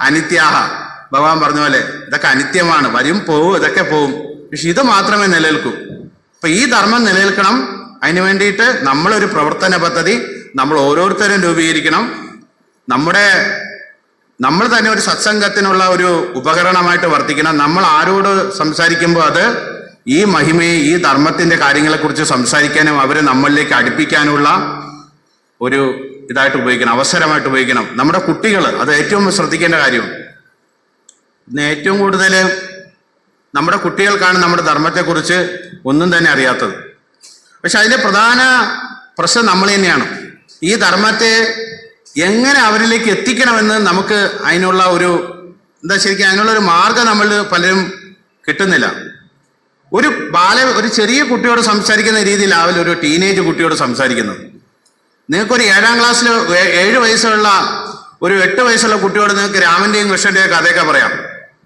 S2: അനിത്യാഹ. ഭഗവാൻ പറഞ്ഞ പോലെ ഇതൊക്കെ അനിത്യമാണ്. വരും പോവും ഇതൊക്കെ പോവും. പക്ഷെ ഇത് മാത്രമേ നിലനിൽക്കൂ. അപ്പൊ ഈ ധർമ്മം നിലനിൽക്കണം. അതിനു വേണ്ടിയിട്ട് നമ്മളൊരു പ്രവർത്തന പദ്ധതി നമ്മൾ ഓരോരുത്തരും രൂപീകരിക്കണം. നമ്മുടെ നമ്മൾ തന്നെ ഒരു സത്സംഗത്തിനുള്ള ഒരു ഉപകരണമായിട്ട് വർത്തിക്കണം. നമ്മൾ ആരോട് സംസാരിക്കുമ്പോൾ അത് ഈ മഹിമയെ ഈ ധർമ്മത്തിന്റെ കാര്യങ്ങളെക്കുറിച്ച് സംസാരിക്കാനും അവരെ നമ്മളിലേക്ക് അടുപ്പിക്കാനുള്ള ഒരു ഇതായിട്ട് ഉപയോഗിക്കണം അവസരമായിട്ട് ഉപയോഗിക്കണം. നമ്മുടെ കുട്ടികൾ അത് ഏറ്റവും ശ്രദ്ധിക്കേണ്ട കാര്യം. ഇന്ന് ഏറ്റവും കൂടുതൽ നമ്മുടെ കുട്ടികൾക്കാണ് നമ്മുടെ ധർമ്മത്തെക്കുറിച്ച് ഒന്നും തന്നെ അറിയാത്തത്. പക്ഷെ അതിന്റെ പ്രധാന പ്രശ്നം നമ്മൾ തന്നെയാണ്. ഈ ധർമ്മത്തെ എങ്ങനെ അവരിലേക്ക് എത്തിക്കണമെന്ന് നമുക്ക് അതിനുള്ള ഒരു എന്താ ശരിക്കും അതിനുള്ള ഒരു മാർഗം നമ്മൾ പലരും കിട്ടുന്നില്ല. ഒരു ബാല ഒരു ചെറിയ കുട്ടിയോട് സംസാരിക്കുന്ന രീതിയിലാവില്ല ഒരു ടീനേജ് കുട്ടിയോട് സംസാരിക്കുന്നത്. നിങ്ങൾക്കൊരു ഏഴാം ക്ലാസ്സിൽ ഏഴ് വയസ്സുള്ള ഒരു എട്ട് വയസ്സുള്ള കുട്ടിയോട് നിങ്ങൾക്ക് രാമന്റെയും കൃഷ്ണന്റെയും കഥയൊക്കെ പറയാം.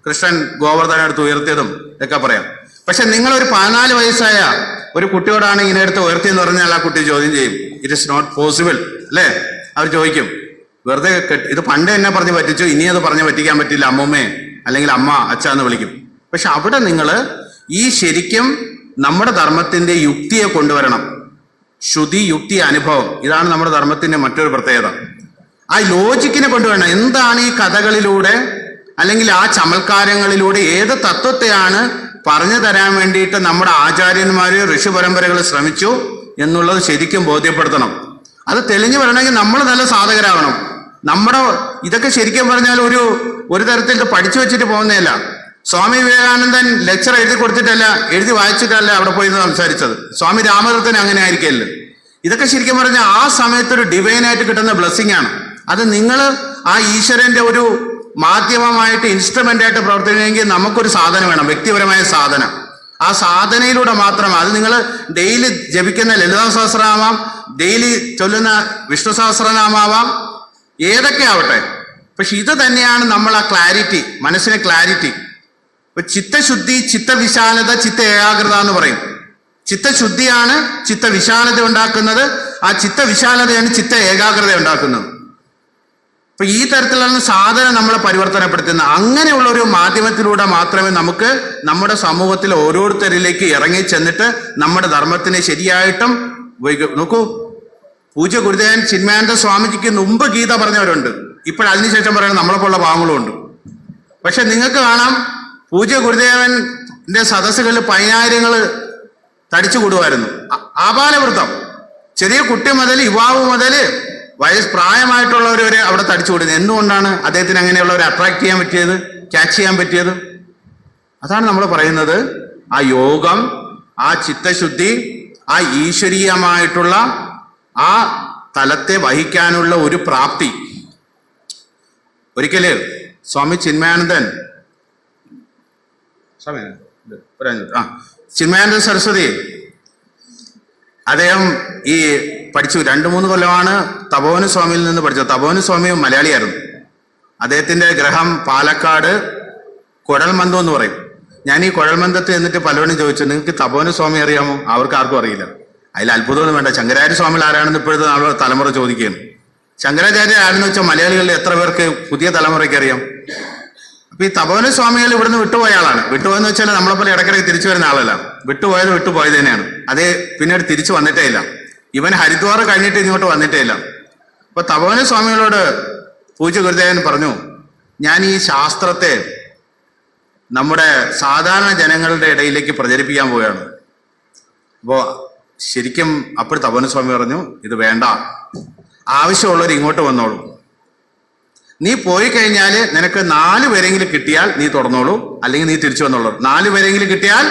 S2: കൃഷ്ണൻ ഗോവർദ്ധന എടുത്ത് ഉയർത്തിയതും ഒക്കെ പറയാം. പക്ഷെ നിങ്ങളൊരു പതിനാല് വയസ്സായ ഒരു കുട്ടിയോടാണ് ഇങ്ങനെ എടുത്ത് ഉയർത്തിയെന്ന് പറഞ്ഞാൽ ആ കുട്ടി ചോദ്യം ചെയ്യും. ഇറ്റ് ഇസ് നോട്ട് പോസിബിൾ അല്ലേ? അവർ ചോദിക്കും വെറുതെ ഇത് പണ്ട് എന്നെ പറഞ്ഞ് പറ്റിച്ചു? ഇനി അത് പറഞ്ഞ് പറ്റിക്കാൻ പറ്റില്ല അമ്മൂമ്മേ അല്ലെങ്കിൽ അമ്മ അച്ഛ എന്ന് വിളിക്കും. പക്ഷെ അവിടെ നിങ്ങൾ ഈ ശരിക്കും നമ്മുടെ ധർമ്മത്തിന്റെ യുക്തിയെ കൊണ്ടുവരണം. ശ്രുതി യുക്തി അനുഭവം ഇതാണ് നമ്മുടെ ധർമ്മത്തിന്റെ മറ്റൊരു പ്രത്യേകത. ആ ലോജിക്കിനെ കൊണ്ടുവരണം. എന്താണ് ഈ കഥകളിലൂടെ അല്ലെങ്കിൽ ആ ചമൽക്കാരങ്ങളിലൂടെ ഏത് തത്വത്തെയാണ് പറഞ്ഞു തരാൻ വേണ്ടിയിട്ട് നമ്മുടെ ആചാര്യന്മാര് ഋഷി പരമ്പരകൾ ശ്രമിച്ചു എന്നുള്ളത് ശരിക്കും ബോധ്യപ്പെടുത്തണം. അത് തെളിഞ്ഞു വരണമെങ്കിൽ നമ്മൾ നല്ല സാധകരാകണം നമ്മുടെ ഇതൊക്കെ ശരിക്കും പറഞ്ഞാൽ ഒരു ഒരു തരത്തിൽ പഠിച്ചു വെച്ചിട്ട് പോകുന്നതല്ല. സ്വാമി വിവേകാനന്ദൻ ലെക്ചർ എഴുതി കൊടുത്തിട്ടല്ല എഴുതി വായിച്ചിട്ടല്ല അവിടെ പോയി സംസാരിച്ചത്. സ്വാമി രാമകൃഷ്ണൻ അങ്ങനെ ആയിരിക്കില്ല ഇതൊക്കെ ശരിക്കും പറഞ്ഞാൽ ആ സമയത്ത് ഒരു ഡിവൈനായിട്ട് കിട്ടുന്ന ബ്ലെസ്സിങ് ആണ്. അത് നിങ്ങൾ ആ ഈശ്വരന്റെ ഒരു മാധ്യമമായിട്ട് ഇൻസ്ട്രുമെന്റ് ആയിട്ട് പ്രവർത്തിക്കണമെങ്കിൽ നമുക്കൊരു സാധനം വേണം വ്യക്തിപരമായ സാധനം. ആ സാധനയിലൂടെ മാത്രം അത് നിങ്ങൾ ഡെയിലി ജപിക്കുന്ന ലളിതാ സഹസ്രനാമാം ഡെയിലി ചൊല്ലുന്ന വിഷ്ണു സഹസ്രനാമാവാം ഏതൊക്കെ ആവട്ടെ. പക്ഷെ ഇത് തന്നെയാണ് നമ്മൾ ആ ക്ലാരിറ്റി മനസ്സിന് ക്ലാരിറ്റി. ചിത്തശുദ്ധി ചിത്തവിശാലത ചിത്ത ഏകാഗ്രത എന്ന് പറയും. ചിത്തശുദ്ധിയാണ് ചിത്തവിശാലത ഉണ്ടാക്കുന്നത്. ആ ചിത്തവിശാലതയാണ് ചിത്ത ഏകാഗ്രത ഉണ്ടാക്കുന്നത്. അപ്പൊ ഈ തരത്തിലുള്ള സാധനം നമ്മൾ പരിവർത്തനപ്പെടുത്തുന്ന അങ്ങനെയുള്ള ഒരു മാധ്യമത്തിലൂടെ മാത്രമേ നമുക്ക് നമ്മുടെ സമൂഹത്തിൽ ഓരോരുത്തരിലേക്ക് ഇറങ്ങി ചെന്നിട്ട് നമ്മുടെ ധർമ്മത്തിനെ ശരിയായിട്ടും നോക്കൂ. പൂജ്യ ഗുരുദേവൻ ചിന്മയാനന്ദ സ്വാമിജിക്ക് മുമ്പ് ഗീത പറഞ്ഞവരുണ്ട്. ഇപ്പോഴതിനുശേഷം പറയണം നമ്മളെ നമ്മളെപ്പോലുള്ള പാവങ്ങളും ഉണ്ട്. പക്ഷെ നിങ്ങൾക്ക് കാണാം പൂജ്യ ഗുരുദേവന്റെ സദസ്സുകളിൽ പതിനായിരങ്ങൾ തടിച്ചു കൂടുമായിരുന്നു. ആപാലവൃത്തം. ചെറിയ കുട്ടി മുതൽ യുവാവ് മുതൽ വയസ്സ് പ്രായമായിട്ടുള്ളവർ വരെ അവിടെ തടിച്ചു കൂടുന്നത് എന്തുകൊണ്ടാണ് അദ്ദേഹത്തിന് അങ്ങനെയുള്ളവരെ അട്രാക്ട് ചെയ്യാൻ പറ്റിയത്? ക്യാച്ച് ചെയ്യാൻ പറ്റിയത്? അതാണ് നമ്മൾ പറയുന്നത്. ആ യോഗം ആ ചിത്തശുദ്ധി ആ ഈശ്വരീയമായിട്ടുള്ള ആ തലത്തെ വഹിക്കാനുള്ള ഒരു പ്രാപ്തി. ഒരിക്കൽ സ്വാമി ചിന്മയാനന്ദൻ ആ ചിന്മയാനന്ദ സരസ്വതി അദ്ദേഹം ഈ പഠിച്ചു. രണ്ടു മൂന്ന് കൊല്ലമാണ് തപോവന സ്വാമിയിൽ നിന്ന് പഠിച്ചത്. തപോവന സ്വാമി മലയാളിയായിരുന്നു. അദ്ദേഹത്തിന്റെ ഗ്രഹം പാലക്കാട് കുഴൽമന്ദം എന്ന് പറയും. ഞാൻ ഈ കുഴൽമന്ദത്ത് എന്നിട്ട് പലവണ്ണം ചോദിച്ചു നിങ്ങൾക്ക് തപോന സ്വാമി അറിയാമോ? അവർക്ക് ആർക്കും അറിയില്ല. അതിൽ അത്ഭുതമൊന്നും വേണ്ട. ശങ്കരാചാര്യ സ്വാമികൾ ആരാണെന്ന് ഇപ്പോഴത്തെ നമ്മുടെ തലമുറ ചോദിക്കുകയാണ്. ശങ്കരാചാര്യ ആരെന്ന് വെച്ചാൽ മലയാളികളിൽ എത്ര പേർക്ക് പുതിയ തലമുറയ്ക്ക് അറിയാം? അപ്പൊ ഈ തപോന സ്വാമികൾ ഇവിടുന്ന് വിട്ടുപോയ ആളാണ്. വിട്ടുപോയെന്ന് വെച്ചാൽ നമ്മളെ പോലെ ഇടയ്ക്കിടയ്ക്ക് തിരിച്ചു വരുന്ന ആളല്ല. വിട്ടുപോയത് വിട്ടുപോയത് തന്നെയാണ്. അതേ പിന്നീട് തിരിച്ചു വന്നിട്ടേ ഇല്ല. ഇവൻ ഹരിദ്വാർ കഴിഞ്ഞിട്ട് ഇങ്ങോട്ട് വന്നിട്ടേ ഇല്ല. അപ്പൊ തപോന സ്വാമികളോട് പൂജ ഗുരുദേവൻ പറഞ്ഞു ഞാൻ ഈ ശാസ്ത്രത്തെ നമ്മുടെ സാധാരണ ജനങ്ങളുടെ ഇടയിലേക്ക് പ്രചരിപ്പിക്കാൻ പോവുകയാണ്. അപ്പോൾ ശരിക്കും അപ്പോൾ തപനസ്വാമി പറഞ്ഞു ഇത് വേണ്ട. ആവശ്യമുള്ളവർ ഇങ്ങോട്ട് വന്നോളൂ. നീ പോയി കഴിഞ്ഞാൽ നിനക്ക് നാല് പേരെങ്കിലും കിട്ടിയാൽ നീ തുറന്നോളൂ അല്ലെങ്കിൽ നീ തിരിച്ചു വന്നോളൂ. നാല് പേരെങ്കിലും കിട്ടിയാൽ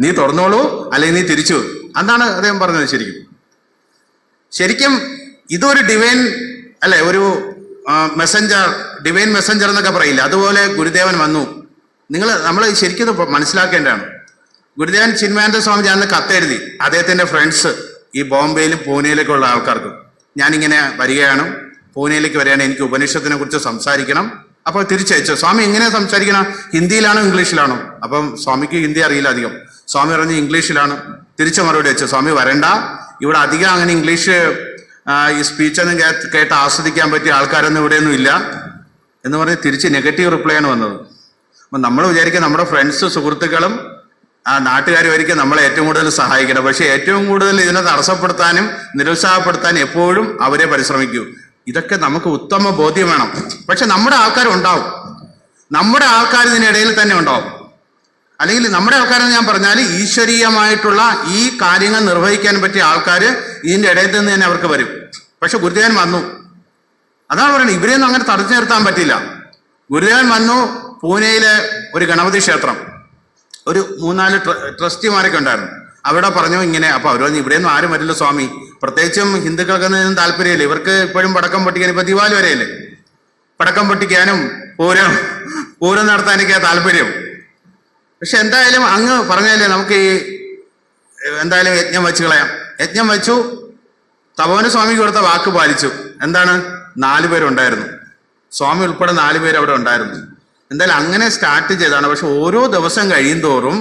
S2: നീ തുറന്നോളൂ അല്ലെങ്കിൽ നീ തിരിച്ചു. അതാണ് അദ്ദേഹം പറഞ്ഞത് ശരിക്കും. ശരിക്കും ഇതൊരു ഡിവൈൻ അല്ലെ ഒരു മെസ്സഞ്ചർ ഡിവൈൻ മെസ്സഞ്ചർ എന്നൊക്കെ പറയില്ല? അതുപോലെ ഗുരുദേവൻ വന്നു. നിങ്ങൾ നമ്മൾ ശരിക്കും മനസ്സിലാക്കേണ്ടതാണ്. ഗുരുദേവൻ ചിന്മാനന്ദ സ്വാമി ഞാൻ കത്തെഴുതി അദ്ദേഹത്തിന്റെ ഫ്രണ്ട്സ് ഈ ബോംബെയിലും പൂനെയിലൊക്കെ ഉള്ള ആൾക്കാർക്ക്. ഞാനിങ്ങനെ വരികയാണ് പൂനെയിലേക്ക് വരികയാണ് എനിക്ക് ഉപനിഷത്തിനെ കുറിച്ച് സംസാരിക്കണം. അപ്പോൾ തിരിച്ചയച്ചു. സ്വാമി എങ്ങനെ സംസാരിക്കണം? ഹിന്ദിയിലാണോ ഇംഗ്ലീഷിലാണോ? അപ്പം സ്വാമിക്ക് ഹിന്ദി അറിയില്ല അധികം. സ്വാമി പറഞ്ഞു ഇംഗ്ലീഷിലാണ്. തിരിച്ചു മറുപടി വെച്ചു സ്വാമി വരണ്ട. ഇവിടെ അധികം അങ്ങനെ ഇംഗ്ലീഷ് ഈ സ്പീച്ചൊന്നും കേട്ട് ആസ്വദിക്കാൻ പറ്റിയ ആൾക്കാരൊന്നും ഇവിടെയൊന്നും ഇല്ല. എന്ന് പറഞ്ഞ് തിരിച്ച് നെഗറ്റീവ് റിപ്ലൈ ആണ് വന്നത്. അപ്പൊ നമ്മൾ വിചാരിക്കും നമ്മുടെ ഫ്രണ്ട്സ് സുഹൃത്തുക്കളും ആ നാട്ടുകാരുമായിരിക്കും നമ്മളെ ഏറ്റവും കൂടുതൽ സഹായിക്കണം പക്ഷെ ഏറ്റവും കൂടുതൽ ഇതിനെ തടസ്സപ്പെടുത്താനും നിരുത്സാഹപ്പെടുത്താനും എപ്പോഴും അവരെ പരിശ്രമിക്കൂ. ഇതൊക്കെ നമുക്ക് ഉത്തമ ബോധ്യം വേണം. പക്ഷെ നമ്മുടെ ആൾക്കാർ ഉണ്ടാവും നമ്മുടെ ആൾക്കാർ ഇതിനിടയിൽ തന്നെ ഉണ്ടാവും. അല്ലെങ്കിൽ നമ്മുടെ ആൾക്കാരെന്ന് ഞാൻ പറഞ്ഞാൽ ഈശ്വരീയമായിട്ടുള്ള ഈ കാര്യങ്ങൾ നിർവഹിക്കാൻ പറ്റിയ ആൾക്കാർ ഇതിന്റെ ഇടയിൽ നിന്ന് തന്നെ അവർക്ക് വരും. പക്ഷെ ഗുരുദേവൻ വന്നു. അതാണ് പറയുന്നത്. ഇവരെയൊന്നും അങ്ങനെ തടഞ്ഞു നിർത്താൻ പറ്റില്ല. ഗുരുദേവൻ വന്നു. പൂനെയിലെ ഒരു ഗണപതി ക്ഷേത്രം. ഒരു മൂന്നാൽ ട്ര- ട്രസ്റ്റിമാരൊക്കെ ഉണ്ടായിരുന്നു. അവിടെ പറഞ്ഞു ഇങ്ങനെ അപ്പൊ അവർ പറഞ്ഞു ഇവിടെ ഒന്നും ആരും വരില്ല സ്വാമി. പ്രത്യേകിച്ചും ഹിന്ദുക്കൾക്കൊന്നും താല്പര്യമില്ല. ഇവർക്ക് ഇപ്പോഴും പടക്കം പൊട്ടിക്കാൻ ഇപ്പൊ ദിവാലി വരെയല്ലേ? പടക്കം പൊട്ടിക്കാനും പൂരം പൂരം നടത്താനൊക്കെ താല്പര്യം. പക്ഷെ എന്തായാലും അങ്ങ് പറഞ്ഞാലേ നമുക്ക് ഈ എന്തായാലും യജ്ഞം വെച്ച് കളയാം. യജ്ഞം വെച്ചു. തപോന സ്വാമിക്ക് കൊടുത്ത വാക്ക് പാലിച്ചു. എന്താണ്? നാലു പേരുണ്ടായിരുന്നു. സ്വാമി ഉൾപ്പെടെ നാലു പേര് അവിടെ ഉണ്ടായിരുന്നു. എന്തായാലും അങ്ങനെ സ്റ്റാർട്ട് ചെയ്താണ് പക്ഷെ ഓരോ ദിവസം കഴിയുന്തോറും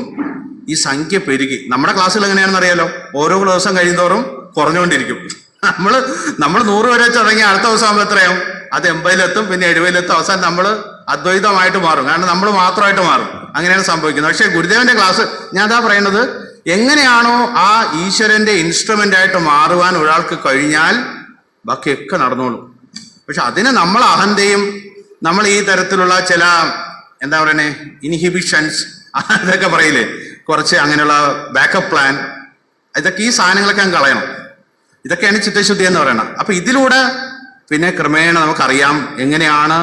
S2: ഈ സംഖ്യ പെരുകി. നമ്മുടെ ക്ലാസ്സിൽ എങ്ങനെയാണെന്ന് അറിയാലോ? ഓരോ ദിവസം കഴിയുന്തോറും കുറഞ്ഞുകൊണ്ടിരിക്കും. നമ്മൾ നമ്മൾ നൂറ് വരെ തുടങ്ങി അടുത്ത ദിവസം ആകുമ്പോൾ എത്രയാവും? അത് എൺപതിലെത്തും പിന്നെ എഴുപതിലെത്തും. അവസാനം നമ്മൾ അദ്വൈതമായിട്ട് മാറും. കാരണം നമ്മൾ മാത്രമായിട്ട് മാറും. അങ്ങനെയാണ് സംഭവിക്കുന്നത്. പക്ഷേ ഗുരുദേവന്റെ ക്ലാസ് ഞാൻ അതാ പറയുന്നത് എങ്ങനെയാണോ ആ ഈശ്വരന്റെ ഇൻസ്ട്രുമെന്റ് ആയിട്ട് മാറുവാൻ ഒരാൾക്ക് കഴിഞ്ഞാൽ ബാക്കിയൊക്കെ നടന്നോളും. പക്ഷെ അതിന് നമ്മൾ അഹന്തയും നമ്മൾ ഈ തരത്തിലുള്ള ചില എന്താ പറയണേ ഇൻഹിബിഷൻസ് അതൊക്കെ പറയില്ലേ? കുറച്ച് അങ്ങനെയുള്ള ബാക്കപ്പ് പ്ലാൻ ഇതൊക്കെ ഈ സാധനങ്ങളൊക്കെ അങ്ങ് കളയണം. ഇതൊക്കെയാണ് ചിത്തശുദ്ധി എന്ന് പറയുന്നത് അപ്പൊ ഇതിലൂടെ പിന്നെ ക്രമേണ നമുക്കറിയാം എങ്ങനെയാണ്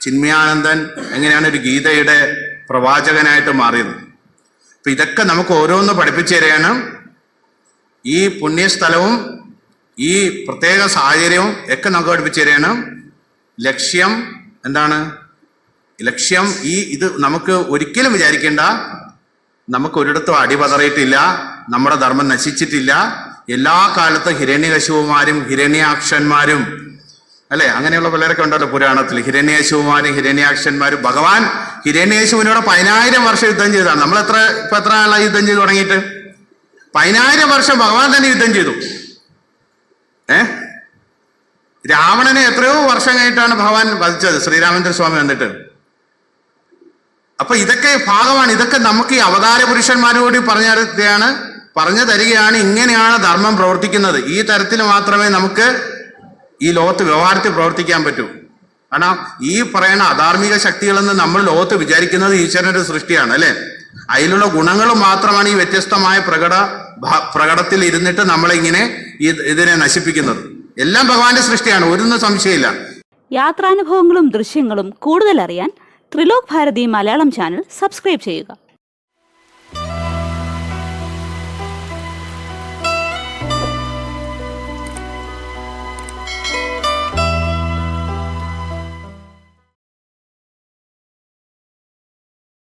S2: ചിന്മയാനന്ദൻ എങ്ങനെയാണ് ഒരു ഗീതയുടെ പ്രവാചകനായിട്ട് മാറിയത്. അപ്പൊ ഇതൊക്കെ നമുക്ക് ഓരോന്ന് പഠിപ്പിച്ചു തരികയാണ്. ഈ പുണ്യസ്ഥലവും ഈ പ്രത്യേക സാഹചര്യവും ഒക്കെ നമുക്ക് പഠിപ്പിച്ചു തരികയാണ്. ലക്ഷ്യം എന്താണ്? ലക്ഷ്യം ഈ ഇത് നമുക്ക് ഒരിക്കലും വിചാരിക്കേണ്ട. നമുക്ക് ഒരിടത്തും അടിപതറിയിട്ടില്ല. നമ്മുടെ ധർമ്മം നശിച്ചിട്ടില്ല. എല്ലാ കാലത്തും ഹിരണ്യകശുവുമാരും ഹിരണ്യാക്ഷന്മാരും അല്ലെ? അങ്ങനെയുള്ള പിള്ളേരൊക്കെ ഉണ്ടല്ലോ പുരാണത്തിൽ. ഹിരണ്യേശുവുമാരും ഹിരണ്യാക്ഷന്മാരും. ഭഗവാൻ ഹിരണ്യേശുവിനോട് പതിനായിരം വർഷം യുദ്ധം ചെയ്തതാണ് നമ്മൾ എത്ര ഇപ്പൊ എത്ര ആളായി യുദ്ധം ചെയ്തു തുടങ്ങിയിട്ട്? പതിനായിരം വർഷം ഭഗവാൻ തന്നെ യുദ്ധം ചെയ്തു. ഏ? രാവണനെ എത്രയോ വർഷം കഴിഞ്ഞിട്ടാണ് ഭഗവാൻ വധിച്ചത്. ശ്രീരാമചന്ദ്ര സ്വാമി വന്നിട്ട്. അപ്പൊ ഇതൊക്കെ ഭാഗമാണ്. ഇതൊക്കെ നമുക്ക് ഈ അവതാര പുരുഷന്മാരോട് പറഞ്ഞു തരുകയാണ് പറഞ്ഞു തരികയാണ്. ഇങ്ങനെയാണ് ധർമ്മം പ്രവർത്തിക്കുന്നത്. ഈ തരത്തിൽ മാത്രമേ നമുക്ക് ഈ ലോകത്ത് വ്യവഹാരത്തിൽ പ്രവർത്തിക്കാൻ പറ്റൂ. കാരണം ഈ പറയുന്ന അധാർമിക ശക്തികളെന്ന് നമ്മൾ ലോകത്ത് വിചാരിക്കുന്നത് ഈശ്വരന്റെ സൃഷ്ടിയാണ് അല്ലെ? അതിലുള്ള ഗുണങ്ങൾ മാത്രമാണ് ഈ വ്യത്യസ്തമായ പ്രകട പ്രകടത്തിൽ ഇരുന്നിട്ട് നമ്മളിങ്ങനെ ഇതിനെ നശിപ്പിക്കുന്നത്. എല്ലാം ഭഗവാന്റെ സൃഷ്ടിയാണ് ഒരൊന്നും സംശയമില്ല.
S3: യാത്രാനുഭവങ്ങളും ദൃശ്യങ്ങളും കൂടുതൽ അറിയാൻ ത്രിലോക് ഭാരതി മലയാളം ചാനൽ സബ്സ്ക്രൈബ് ചെയ്യുക.